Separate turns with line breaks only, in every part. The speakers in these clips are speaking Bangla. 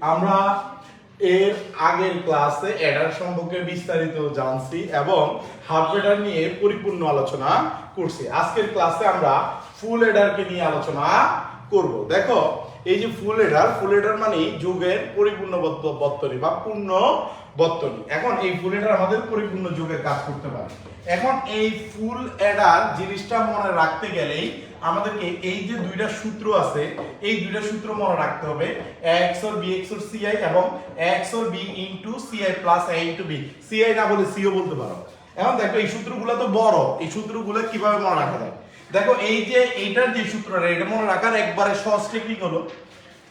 আমরা এর আগের ক্লাসে অ্যাডার সম্পর্কে বিস্তারিত জানছি এবং হাফ এডার নিয়ে পরিপূর্ণ আলোচনা করছি। আজকের ক্লাসে আমরা ফুল এডারকে নিয়ে আলোচনা করব। দেখো, এই যে ফুল এডার ফুল এডার মানে যুগের পরিপূর্ণ বত্ত- বা পূর্ণ বত্তনী। এখন এই ফুল এডার আমাদের পরিপূর্ণ যুগের কাজ করতে পারে। এখন এই ফুল এডার জিনিসটা মনে রাখতে গেলেই আমাদেরকে এই যে দুইটা সূত্র আছে, এই দুইটা সূত্র মনে রাখতে হবে। XOR B XOR CI এবং XOR B into CI plus A into B CI না বলে সিও বলতে পারো। এখন দেখো, এই সূত্রগুলো তো বড়। এই সূত্রগুলো কীভাবে মনে রাখা যায়? দেখো, এই যে এইটার যে সূত্রটা, এটা মনে রাখার একবারে সহজ টেকনিক হলো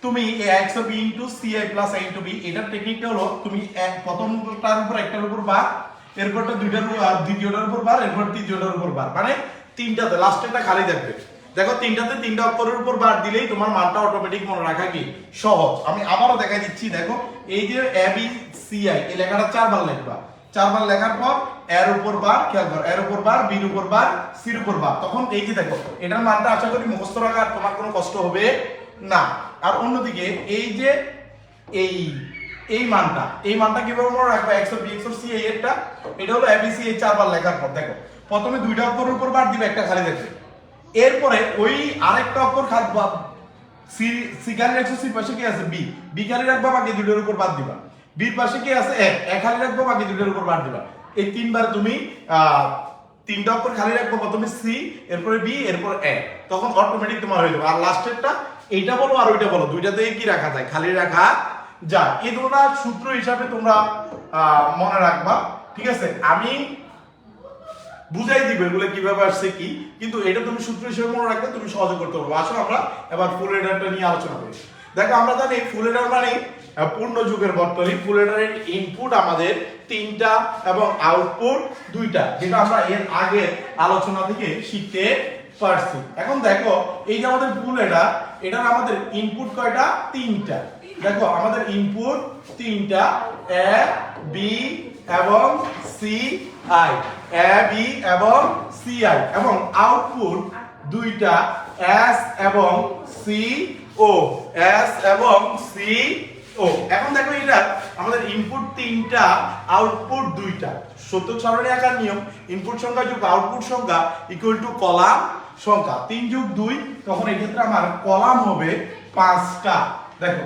তুমি XOR B into CI plus I into B এটার টেকনিকটা হলো তুমি প্রথমটার উপর একটার উপর বার, এরপরটা দুইটার উপর দ্বিতীয়টার উপর বার, এরপর তৃতীয়টার উপর বার মানে তিনটাতে, লাস্টেরটা খালি থাকবে। দেখো, তিনটাতে তিনটা অক্ষরের উপর বার দিলেই তোমার মানটা অটোমেটিক মনে রাখা কি? সহজ। আমি আবারও দেখাই দিচ্ছি, দেখো, এই যে এ বি সি আই এই লেখাটা চারবার লিখবা। চারবার লেখার পর এর উপর বার, খেয়াল করো, এর উপর বার, বির উপর বার, সির উপর বার। তখন এই যে দেখো, এটার মানটা আশা করি মুখস্থ রাখা আর তোমার কোনো কষ্ট হবে না। আর অন্যদিকে এই যে এই এই মানটা এই মানটা কীভাবে মনে রাখবে? এক্স বি এক্স সি এই এরটা এটা হলো এবিসি এই চারবার লেখার পর, দেখো, প্রথমে দুইটা অক্ষরের উপর বার দিবে, একটা খালি দেখবে। এরপরে ওই আরেকটা অক্ষর খাদ সি সি খালি রাখছো সি পাশে কি আছে? বি বি খালি রাখবা, বাকি দুটোর উপর বাদ দিবা। বির পাশে কি আছে? এক এক খালি রাখব, বাকি দুটোর উপর বাদ দিবা। এই তিনবার তুমি তিনটা অক্ষর খালি রাখব, প্রথমে সি, এরপরে বি, এরপর এ। তখন অটোমেটিক তোমার হয়ে যাবে। আর লাস্টেরটা এইটা বলো আর ওইটা বলো। দুইটাতেই কি রাখা যায়? খালি রাখা যায়। এই দুটো সূত্র হিসাবে তোমরা মনে রাখবা। ঠিক আছে? আমি বুঝাই দিবে এগুলো কীভাবে আসছে কি। কিন্তু এটা তুমি সূত্র হিসেবে মনে রাখলে তুমি সহজে করতে পারবে। আসো আমরা এবার ফুল এডারটা নিয়ে আলোচনা করি। দেখো, আমরা জানি ফুল এডার মানে পূর্ণ যুগের বর্তনী। ফুল এডারের ইনপুট আমাদের তিনটা এবং আউটপুট দুইটা, যেটা আমরা এর আগের আলোচনা থেকে শিখতে পারছি। এখন দেখো, এই যে আমাদের ফুল এটা, এটার আমাদের ইনপুট কয়টা? তিনটা। দেখো, আমাদের ইনপুট তিনটা এ বি এবং সি আই এ বি এবং সি আই এবং আউটপুট দুইটা এস এবং সি ও এস এবং সি ও, এখন দেখো এটা আমাদের ইনপুট তিনটা আউটপুট দুইটা। সত্য সারণী আকার নিয়ম ইনপুট সংখ্যা যোগ আউটপুট সংখ্যা ইকুয়াল টু কলাম সংখ্যা। তিন যোগ দুই, তখন এই ক্ষেত্রে আমার কলাম হবে পাঁচটা। দেখো,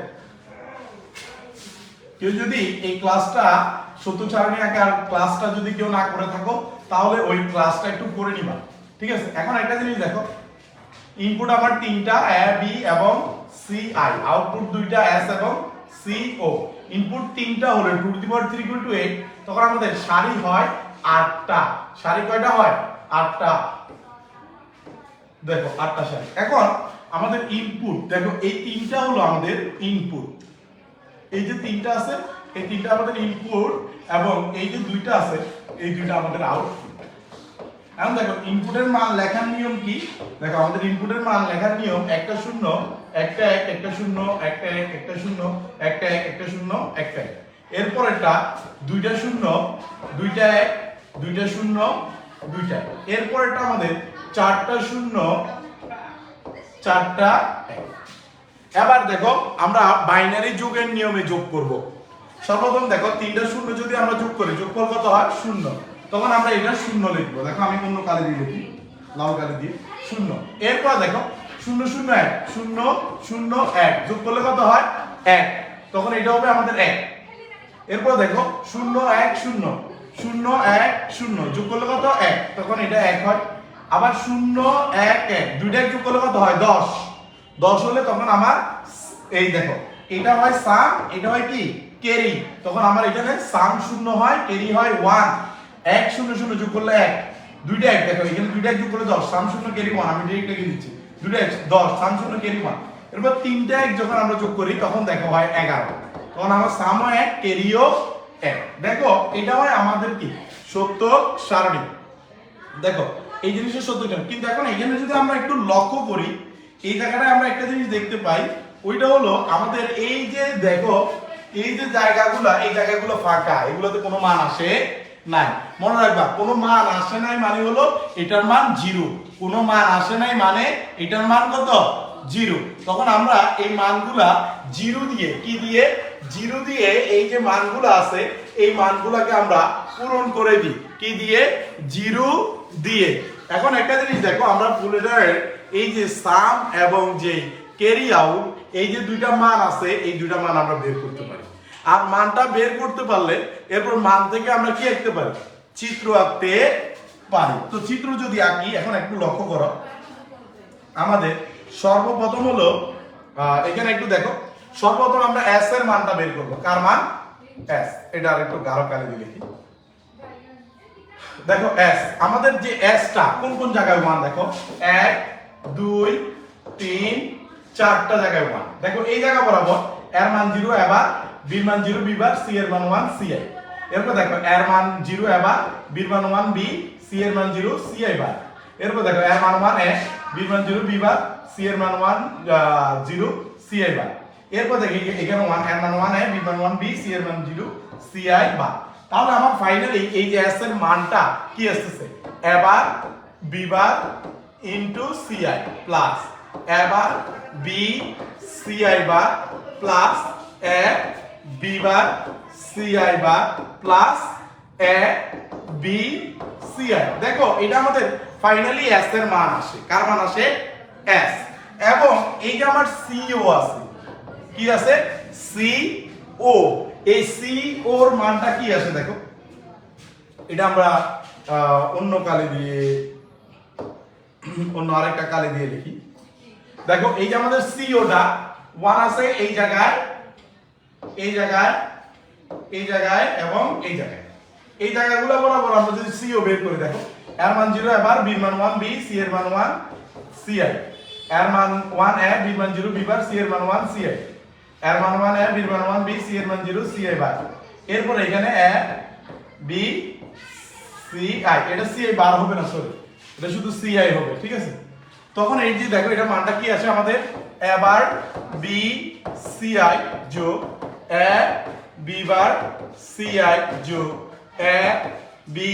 কেউ যদি এই ক্লাসটা সত্য সারণী আকার ক্লাসটা যদি কেউ না করে থাকো, তাহলে ওই ক্লাসটা একটু করে নিবা। ঠিক আছে? এখন একটা জিনিস দেখো ইনপুট আমার তিনটা এ বি এবং সি আই আউটপুট দুইটা এস এবং ও ইনপুট তিনটা হলে two the power three two eight তখন আমাদের সারি হয় আটটা। সারি কয়টা হয়? আটটা। দেখো, আটটা সারি। এখন আমাদের ইনপুট দেখো, এই তিনটা হলো আমাদের ইনপুট এই যে তিনটা আছে, এই তিনটা আমাদের ইনপুট এবং এই যে দুইটা আছে, এই দুইটা আমাদের আউটপুট এখন দেখো ইনপুটের মান লেখার নিয়ম কি? দেখো, আমাদের ইনপুটের মান লেখার নিয়ম একটা শূন্য, একটা এক, একটা শূন্য, একটা এক, একটা শূন্য, একটা এক, একটা শূন্য, একটা এক। এরপর একটা দুইটা শূন্য, দুইটা এক, দুইটা শূন্য, দুইটা এক। এরপর একটা আমাদের চারটা শূন্য, চারটা এক। এবার দেখো, আমরা বাইনারি যোগের নিয়মে যোগ করব। সর্বপ্রথম দেখো, তিনটা শূন্য যদি আমরা যোগ করি, যোগফল কত হয়? শূন্য। তখন আমরা এটা শূন্য লিখব। দেখো, আমি অন্য কালি দিয়ে লিখি। লাল কালি দিয়ে। শূন্য। এরপর দেখো, শূন্য শূন্য, এক। শূন্য শূন্য, এক। যোগ করলে কত হয়? এক। তখন এটা হবে আমাদের এক। এরপর দেখো, শূন্য, এক, শূন্য। শূন্য, এক, শূন্য। যোগ করলে কত? এক। তখন এটা এক হয়। আবার শূন্য, এক এক। দুইটা যোগ করলে কত হয়? দশ। দশ হলে তখন আমার এই দেখো, এটা হয় সাম, এটা হয় কি? কেরি তখন আমার এখানে সাম শূন্য হয় কেরি হয় ওয়ান। এক শূন্য শূন্য যোগ করলে এক। দুইটা এক দেখো, এখানে দুইটা এক যোগ করলে দশ, সাম শূন্য কেরি ওয়ান আমি ডিরেক্ট লিখে দিচ্ছি। দুইটা এক, দশ, সাম শূন্য কেরি ওয়ান এরপর তিনটা এক যখন আমরা যোগ করি, তখন দেখো হয় এগারো। তখন আমার সামও এক কেরিও এক। দেখো, এটা হয় আমাদের কি? সত্য সারণী। দেখো, এই জিনিসের কেন? কিন্তু এখন এখানে যদি আমরা একটু লক্ষ্য করি, এই জায়গাটায় আমরা একটা জিনিস দেখতে পাই, ওইটা হলো আমাদের এই যে দেখো, এই যে জায়গাগুলো, এই জায়গাগুলো ফাঁকা, এগুলোতে কোনো মান আসে নাই। মনে রাখবা, কোনো মান আসে নাই মানে হলো এটার মান জিরো। কোনো মান আসে নাই মানে এটার মান কত? জিরো। তখন আমরা এই মানগুলা জিরো দিয়ে, কি দিয়ে? জিরো দিয়ে এই যে মানগুলো আছে, এই মানগুলাকে আমরা পূরণ করে দিই। কি দিয়ে? জিরো দিয়ে। এখন একটা জিনিস দেখো, আমরা ফুলেটারের এই যে সাম এবং যে ক্যারি আউট, এই যে দুইটা মান আছে, এই দুইটা মান আমরা বের করতে পারি। আর মানটা বের করতে পারলে এরপর মান থেকে আমরা কি আঁকতে পারি? চিত্র আঁকতে পারি। তো চিত্র যদি আঁকি, এখন একটু লক্ষ্য করো। আমাদের সর্বপ্রথম হলো এখানে একটু দেখো। সর্বপ্রথম আমরা এস এর মানটা বের করব। কার মান? এস এটা আর একটু গাঢ় কালি দিয়ে লিখি দেখো এস আমাদের যে এসটা কোন কোন জায়গায় ওয়ান দেখো? এক, দুই, তিন, চারটা জায়গায় ওয়ান দেখো, এই জায়গা বরাবর, এর মান জিরো এবার বির মান জিরো বিবার সি এর মান ওয়ান, সি আই এরপর দেখো, এর মান জিরো এবার বির মান ওয়ান বি, সি এর মান জিরো, সি আই বার। এরপর দেখো, এর মান ওয়ান এ বির মান জিরো বি বার, সি এর মান one zero, C I bar. এরপর দেখি এখানে ওয়ান, এর মান ওয়ান এ বি মান ওয়ান বি, সি এর মান জিরো, সি আই বার। তাহলে আমার ফাইনালি এই যে এস এর মানটা কি আসতেছে? এবার B bar into C I plus এবার B, C I bar plus A B bar C I bar plus A B C I দেখো, এটা আমাদের ফাইনালি এস এর মান আসে। কার মান আসে? এস এবং এই যে আমার সিও আছে, কি আছে? সি ও এই সি ওর মানটা কি আছে দেখো? এটা আমরা অন্য কালি দিয়ে, অন্য আরেকটা কালি দিয়ে লিখি। দেখো, এই যে আমাদের সিওটা ওয়ান আছে এই জায়গায় এই জায়গায় এই জায়গায় এবং এই জায়গায়। এই জায়গাগুলো বরাবর আমরা যদি সিও বের করে দেখো এর মান জিরো এবার বি মান ওয়ান বি সি এর মান ওয়ান সি আই এর মান ওয়ান এ বি মান জিরো বি বার সি এর মান ওয়ান সি আই এর মান ওয়ান এ বি মান ওয়ান বি সি এর মান জিরো সি আই বার এরপর এখানে এ বি সি আই এটা সি আই বার হবে না সরি এটা শুধু সি আই হবে, ঠিক আছে? তখন এই যে দেখো এটা মানটা কি আছে আমাদের? এবার বি সি আই যোগ A B bar C I যোগ A B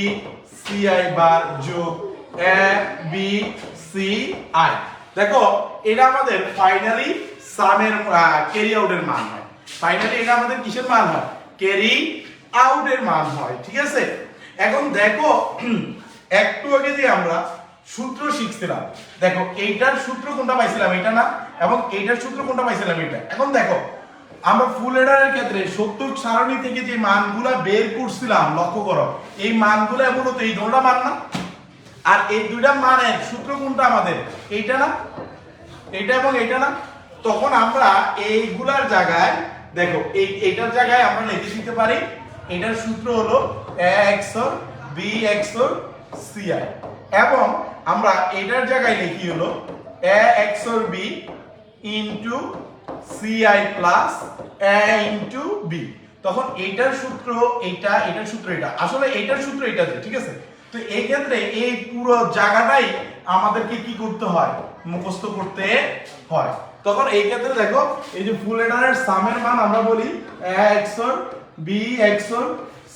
C I bar যোগ এ বি সি আই দেখো, এটা আমাদের ফাইনালি সামের ক্যারি আউটের মান হয়। ফাইনালি এটা আমাদের কিসের মান হয়? ক্যারি আউটের মান হয়, ঠিক আছে? এখন দেখো, একটু আগে যে আমরা সূত্র শিখছিলাম, দেখো, এইটার সূত্র কোনটা পাইছিলাম? এটা না? এবং এইটার সূত্র কোনটা পাইছিলাম? এটা এখন দেখো আমরা ফুল এডারের ক্ষেত্রে সত্তর সারণী থেকে যে মানগুলা বের করছিলাম, লক্ষ্য করো। এই মানগুলা মূলত এই দুটা মান না। আর এই দুইটা মানের সূত্র কোনটা আমাদের? এইটা না? এইটা এবং এইটা না? তখন আমরা এইগুলার জায়গায়, দেখো, এই, এইটার জায়গায় আমরা লিখে দিতে পারি, এটার সূত্র হলো এক্সর বি এক্সর সিআই এবং আমরা এটার জায়গায় লিখি হলো A XOR B into C I plus A into B তখন এইটার সূত্র এইটা এটার সূত্র এটা আসলে এইটার সূত্র এটা ঠিক আছে? তো এই ক্ষেত্রে এই পুরো জায়গাটাই আমাদেরকে কি করতে হয়? মুখস্থ করতে হয়। তখন এই ক্ষেত্রে দেখো, এই যে ফুল এডারের সামের মান আমরা বলি A XOR B XOR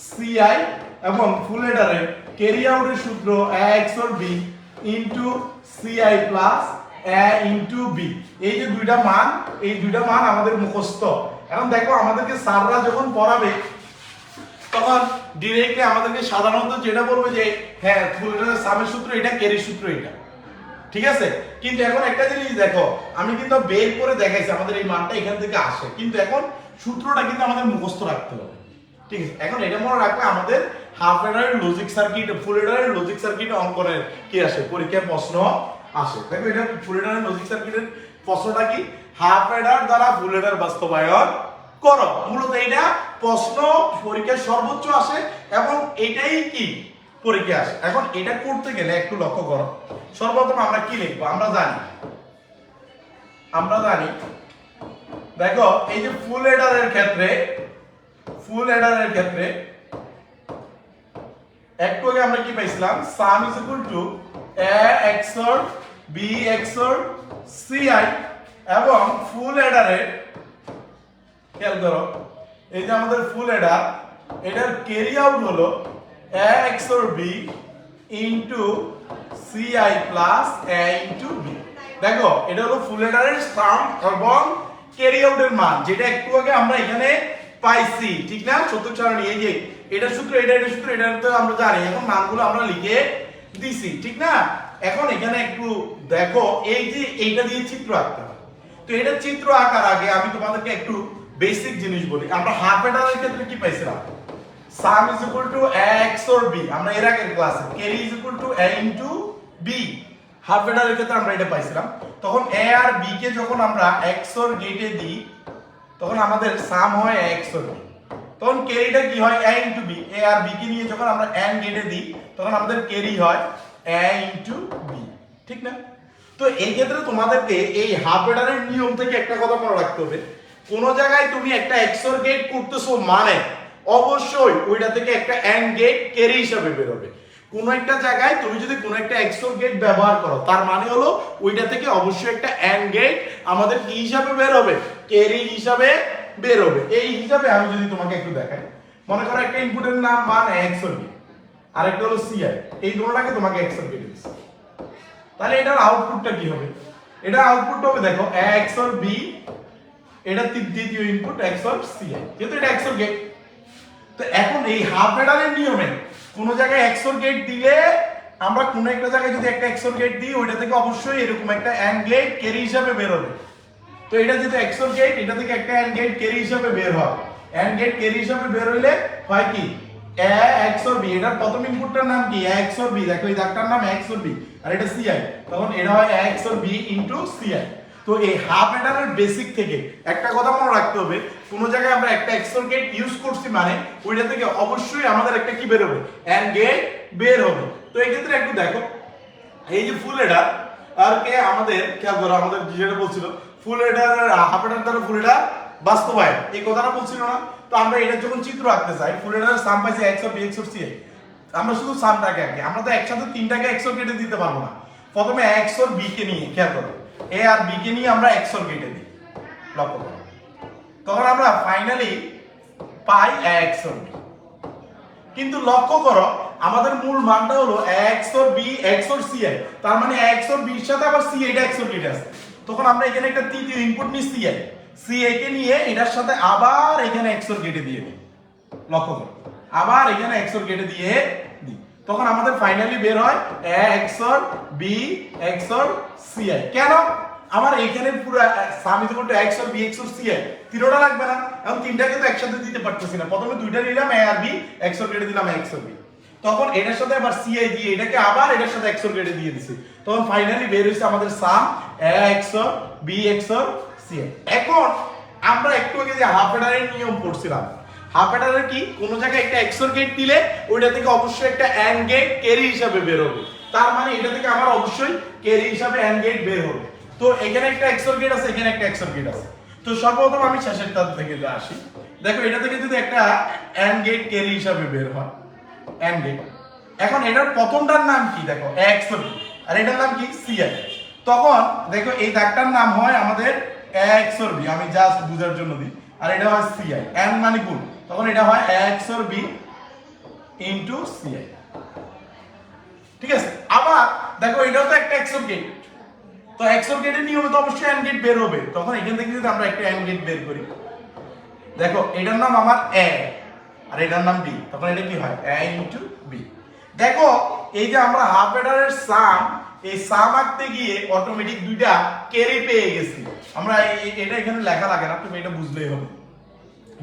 CI এবং ফুল এডারের ক্যারি আউটের সূত্র A XOR B into C I plus A B এই যে দুইটা মান, এই দুইটা মান আমাদের মুখস্থ। এখন দেখো, আমাদেরকে যখন পড়াবে, তখন ডিরেক্টলি আমাদেরকে সাধারণত যেটা বলবে যে হ্যাঁ ফুলের সামের সূত্র এটা ক্যারি সূত্র এটা। ঠিক আছে? কিন্তু এখন একটা জিনিস দেখো, আমি কিন্তু বের করে দেখাইছি, আমাদের এই মানটা এখান থেকে আসে। কিন্তু এখন সূত্রটা কিন্তু আমাদের মুখস্থ রাখতে হবে। ঠিক আছে? এখন এটা মনে রাখলে আমাদের হাফ এডারের লজিক সার্কিট ফুল এডারের লজিক সার্কিট অঙ্কনের কি আসে? পরীক্ষায় প্রশ্ন আসে। দেখো এটা ফুল লজিক সার্কিটের প্রশ্নটা কি? হাফ এডার দ্বারা ফুল বাস্তবায়ন করো। মূলত এটা প্রশ্ন পরীক্ষায় সর্বোচ্চ আসে এবং এটাই কি? পরীক্ষা আসে। এখন এটা করতে গেলে একটু লক্ষ্য করো। সর্বপ্রথম আমরা কি লিখব? আমরা জানি। আমরা জানি, দেখো, এই যে ফুল এডারের ক্ষেত্রে, ফুল এডারের ক্ষেত্রে, একটু আগে আমরা কি পাইছিলাম? Sum is equal to A XOR B XOR C I এবং ফুল এডারের খেয়াল করো, এই যে আমাদের ফুল এডার এটার ক্যারি আউট হলো A XOR B into C I plus A into B দেখো, এটা হলো ফুল হেডারের সাম এবং ক্যারি আউটের মান, যেটা একটু আগে আমরা এখানে পাইছি, ঠিক না? চতুর্থ সারণী, এই যে, এটা সূত্র, এটা এটা সূত্র এটা তো আমরা জানি। এখন মানগুলো আমরা লিখে দিছি, ঠিক না? এখন এখানে একটু দেখো, এই যে এইটা দিয়ে চিত্র আঁকতে হবে। তো এটা চিত্র আঁকার আগে আমি তোমাদেরকে একটু বেসিক জিনিস বলি। আমরা হাফ হেডারের ক্ষেত্রে কি পাইছিলাম? Sum is equal to XOR B আমরা এর আগের ক্লাসে carry is equal to A into B half হেডারের ক্ষেত্রে আমরা এটা পাইছিলাম। তখন এ আর বি কে যখন আমরা এক্স অর গেটে দিই, তখন আমাদের সাম হয় এক্স অর বি তখন ক্যারিটা কি হয়? এ ইনটু বি এ আর বি কে নিয়ে যখন আমরা এন গেটে দিই, তখন আমাদের ক্যারি হয় এ ইনটু বি ঠিক না? তো এই ক্ষেত্রে তোমাদেরকে এই হাফ হেডারের নিয়ম থেকে একটা কথা মনে রাখতে হবে। কোন জায়গায় তুমি একটা এক্সর গেট করতেছো মানে অবশ্যই ওইটা থেকে একটা এন্ড গেট ক্যারি হিসাবে বেরোবে। কোন একটা জায়গায় তুমি যদি কোন একটা এক্সর গেট ব্যবহার করো, তার মানে হলো ওইটা থেকে অবশ্যই একটা এন্ড গেট আমাদের কি হিসাবে বের হবে ক্যারি হিসাবে বের হবে এই হিসাবে আমি যদি তোমাকে একটু দেখাই, মনে করো একটা ইনপুটের নাম মান এক্সর গেট আরেকটা হলো সিআই এই দুটোটাকে তোমাকে এক্সর গেট দিচ্ছি। তাহলে এটার আউটপুটটা কি হবে? এটা আউটপুট হবে, দেখো এক্স অর বি এটা দ্বিতীয় ইনপুট এক্স অর সিআই যেহেতু এটা এক্স অর গেট তো এখন এই হাফ এডারের নিয়মে কোন জায়গায় এক্স অর গেট দিলে আমরা কোন একটা জায়গায় যদি একটা এক্স অর গেট দিই, ওইটা থেকে অবশ্যই এরকম একটা অ্যান্ড গেট ক্যারি হিসাবে বের হবে তো এটা যেহেতু এক্স অর গেট এটা থেকে একটা অ্যান্ড গেট ক্যারি হিসাবে বের হয়। অ্যান্ড গেট ক্যারি হিসাবে বের হইলে হয় কি? এ এক্স অর বি এটার প্রথম ইনপুটটার নাম কি? এক্স অর বি দেখো এই দাগটার নাম এক্স অর বি আর এটা সিআই তখন এটা হয় XOR B into C I তো এই হাফ এডারের বেসিক থেকে একটা কথা মনে রাখতে হবে, কোন জায়গায় আমরা একটা এক্সর গেট ইউজ করছি মানে ওইটা থেকে অবশ্যই আমাদের একটা কি বের হবে? এন্ড গেট বের হবে। তো এই ক্ষেত্রে একটু দেখো, এই যে ফুল এডার আর কে আমাদের, খেয়াল করো, আমাদের যেটা বলছিল ফুল এডার হাফ এডার দ্বারা ফুল এডার বাস্তবায়ন। এই কথাটা বলছিল না। তো আমরা এটা যখন চিত্র আঁকতে চাই ফুল এডার সাম পাইছে বি এক্স অফ সি আমরা শুধু সামটাকে আঁকি আমরা তো একসাথে তিনটাকে এক্সর কেটে দিতে পারব না। প্রথমে এক্সর বি কে নিয়ে, খেয়াল করো। এ আর বি কে নিয়ে আমরা এক্সর কেটে দিই। লক্ষ্য করো। তখন আমরা ফাইনালি পাই এক্সর বি কিন্তু লক্ষ্য করো, আমাদের মূল মানটা হলো or B or C I তার মানে অর বির সাথে আবার সি এটা কেটে আছে তখন আমরা এখানে একটা তৃতীয় ইনপুট নিই সি আই সি আই কে নিয়ে এটার সাথে আবার এখানে এক্স অর কেটে দিয়ে দিই। লক্ষ্য করো, আবার এখানে এক্স অর কেটে দিয়ে দিই। তখন আমাদের ফাইনালি বের হয় XOR B XOR C I কেন? আমার এখানে পুরো sum is to XOR B XOR C I তিনটা লাগবে না এখন তিনটাকে তো একসাথে দিতে পারতেছি না। প্রথমে দুইটা নিলাম এ আর বি এক্স অর কেটে দিলাম এক্স অর বি তখন এটার সাথে আবার সি আই দিয়ে এটাকে আবার এটার সাথে এক্স অর কেটে দিয়ে দিছি। তখন ফাইনালি বের হইছে আমাদের sum XOR B X C এখন আমরা একটু আগে যে হাফ এডারের নিয়ম পড়ছিলাম হাফ এডারের কি কোন জায়গায় একটা এক্সর গেট দিলে ওইটা থেকে অবশ্যই একটা অ্যান্ড গেট ক্যারি হিসাবে বের হবে। তার মানে এটা থেকে আমার অবশ্যই ক্যারি হিসাবে অ্যান্ড গেট বের হবে। তো এখানে একটা এক্সর গেট আছে, এখানে একটা এক্সর গেট আছে। তো সর্বপ্রথম আমি শেষের তার থেকে আসি, দেখো এটা থেকে যদি একটা অ্যান্ড গেট ক্যারি হিসাবে বের হয় অ্যান্ড গেট এখন এটার প্রথমটার নাম কি? দেখো এক্সর আর এটার নাম কি? সিআই তখন দেখো এই দাগটার নাম হয় আমাদের এক্সর বি আমি জাস্ট বুঝার জন্য দিই। আর এটা হয় সিআই এন মানে কোন তখন এটা হয় এক্সর বি ইনটু সিআই ঠিক আছে? আবার দেখো এটাও তো একটা এক্সর গেট তো এক্সর গেটের নিয়মে তো অবশ্যই এন গেট বের হবে। তখন এখান থেকে যদি আমরা একটা এন গেট বের করি। দেখো, এটার নাম আমার এ আর এটার নাম বি তখন এটা কি হয়? এ ইনটু বি দেখো এই যে আমরা হাফ এডারের সাম এই সাম আঁকতে গিয়ে অটোমেটিক দুইটা ক্যারি পেয়ে গেছি। আমরা এটা এখানে লেখা লাগে না, তুমি এটা বুঝলেই হবে।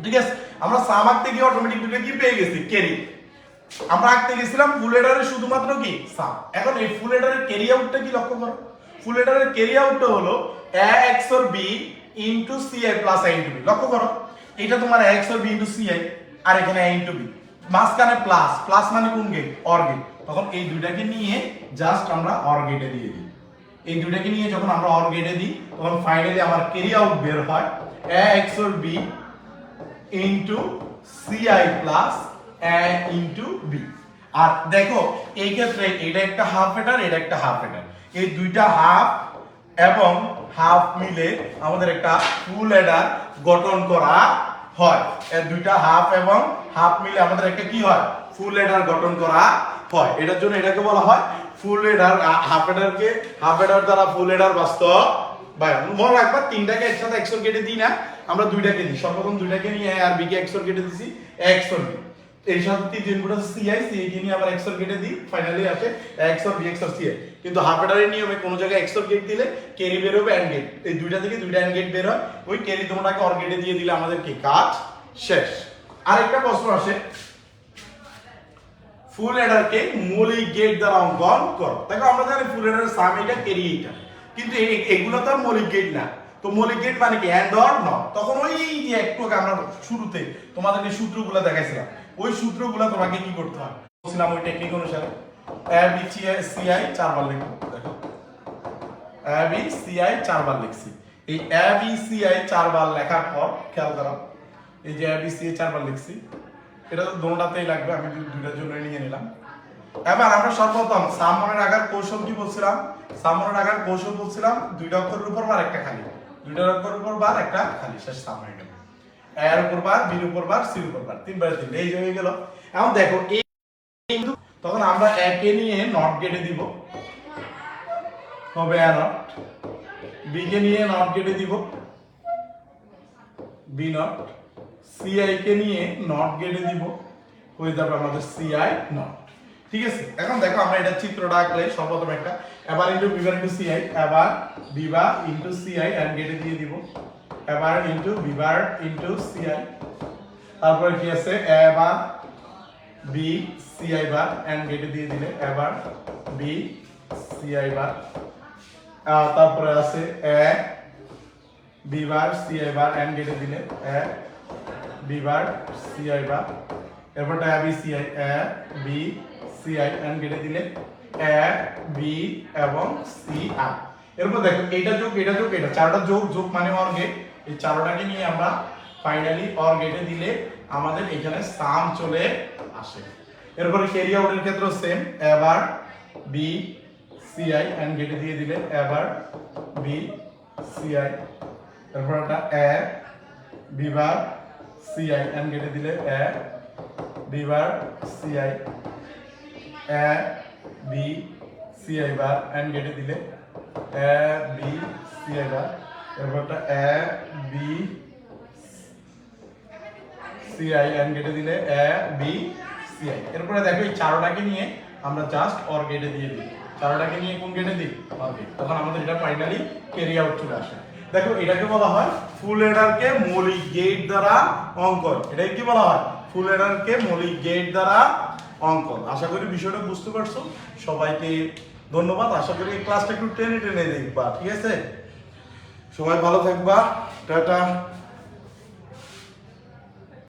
ঠিক আছে? আমরা সাম আঁকতে গিয়ে অটোমেটিক দুইটা কি পেয়ে গেছি? ক্যারি আমরা আঁকতে গেছিলাম ফুল এডারের শুধুমাত্র কি? সাম এখন এই ফুল এডারের ক্যারি আউটটা কি লক্ষ্য করো? ফুল এডারের ক্যারি আউটটা হলো A XOR B into C I plus I into B লক্ষ্য করো এটা তোমার XOR B into C I আর এখানে আই ইনটু বি মাঝখানে প্লাস প্লাস মানে কোন গেট অর গেট তখন এই দুইটাকে নিয়ে জাস্ট আমরা অর গেটে দিয়ে দিই। এই দুইটাকে নিয়ে যখন আমরা অর গেটে দিই, তখন ফাইনালি আমার ক্যারি আউট বের হয় A XOR B into C I plus A into B আর দেখো, এই ক্ষেত্রে এটা একটা হাফ এটার এটা একটা হাফ এটার এই দুইটা হাফ এবং হাফ মিলে আমাদের একটা ফুল এডার গঠন করা হয়। দুইটা হাফ এবং হাফ মিলে আমাদের একটা কি হয়? ফুল এডার গঠন করা হয়। এটার জন্য এটাকে বলা হয় ফুল এডার হাফ এডারকে হাফ এডার দ্বারা ফুল এডার বাস্তব। মনে রাখবা, তিনটাকে একসাথে একশো কেটে দিই না, আমরা দুইটাকে দিই সর্বপ্রথম দুইটাকে নিয়ে আর বি কে একশো কেটে দিছি একশো এই সাথে তিন ইনপুট আছে সিআই সিআই কে নিয়ে আবার এক্সর কেটে দিই। ফাইনালি আসে XOR B XOR C I কিন্তু হাফ এডারের নিয়মে কোনো জায়গায় এক্সর গেট দিলে ক্যারি বের হবে অ্যান্ড গেট এই দুইটা থেকে দুইটা অ্যান্ড গেট বের হয়। ওই ক্যারি তোমরাকে অর গেটে দিয়ে দিলে আমাদের কি কাজ শেষ। আরেকটা প্রশ্ন আসে। ফুল এডারকে মৌলিক গেট দ্বারা অঙ্কন কর। দেখো, আমরা জানি ফুল এডারের সাম এটা ক্যারি এটা কিন্তু এগুলো তো মৌলিক গেট না। তো মৌলিক গেট মানে কি? অ্যান্ড অর ন তখন ওই যে একটু আমরা শুরুতে তোমাদেরকে সূত্রগুলো দেখাইছিলাম, ওই সূত্রগুলো তোমাকে কি করতে হয়? বলছিলাম ওই টেকনিক অনুসারে এ বি সি আই চারবার লিখো দেখো। এ বি সি আই চারবার লিখছি। এই এ বি সি আই চারবার লেখার পর খেয়াল করো। এই যে এ বি সি চারবার লিখছি। এটা তো দোনোটাতেই লাগবে, আমি দু- দুইটার জন্য নিয়ে নিলাম। এবার আমরা সর্বপ্রথম সামনের আগার কৌশল কি বলছিলাম? সামনের আগার কৌশল বলছিলাম দুইটা অক্ষরের উপর বার, একটা খালি। দুইটা অক্ষরের উপর বার, একটা খালি, শেষ সামনে এর উপর বার, বির উপর বার, সির উপর বার, তিনবার তিন, এই হয়ে গেল। এখন দেখো, এই তখন আমরা একে নিয়ে নট গেটে দিব। হবে এ নট বি কে নিয়ে নট গেটে দিব। বি নট সিআই কে নিয়ে নট গেটে দিব, হয়ে যাবে আমাদের সিআই নট ঠিক আছে? এখন দেখো আমরা এটা চিত্রটা আঁকলে সর্বপ্রথম একটা, এবার ইনটু বিবার ইনটু সিআই এবার বিবা ইনটু সিআই এন্ড গেটে দিয়ে দিব। এবার ইনটু বিবার ইনটু সিআই তারপরে কি আছে? এবার বি সিআই বার এন্ড গেটে দিয়ে দিলে এবার বি সিআই বার তারপরে আছে A B bar C I bar and গেটে দিলে A B bar C I bar এরপরটা A B C I A B C I and গেটে দিলে এ বি এবং সি আর এরপর দেখো এটা যোগ এটা যোগ, এটা চারটা যোগ যোগ মানে অর গেট এই চারটাকে নিয়ে আমরা ফাইনালি অর গেটে দিলে আমাদের এখানে সাম চলে আসে। এরপরে ক্যারি আউটের ক্ষেত্রেও সেম এবার বি সিআই এন্ড গেটে দিয়ে দিলে এবার বি সিআই তারপর একটা এ বিবার সিআই এন্ড গেটে দিলে A B bar C I A B C I bar and গেটে দিলে এ বি সিআই বার এরপর একটা এ বি সিআই এন্ড গেটে দিলে এ বি সিআই এরপরে দেখো এই চারোটাকে নিয়ে আমরা জাস্ট অর গেটে দিয়ে দিই। চারোটাকে নিয়ে কোন গেটে দিই? অর গেট তখন আমাদের এটা ফাইনালি ক্যারি আউট চলে আসে। দেখো, এটাকে বলা হয় ফুল এডারকে মৌলিক গেট দ্বারা অঙ্কন। এটাকে কি বলা হয়? ফুল এডারকে মৌলিক গেট দ্বারা অঙ্কন। আশা করি বিষয়টা বুঝতে পারছ। সবাইকে ধন্যবাদ। আশা করি ক্লাসটা একটু টেনে টেনে দেখবা, ঠিক আছে? সবাই ভালো থাকবা। টাটা।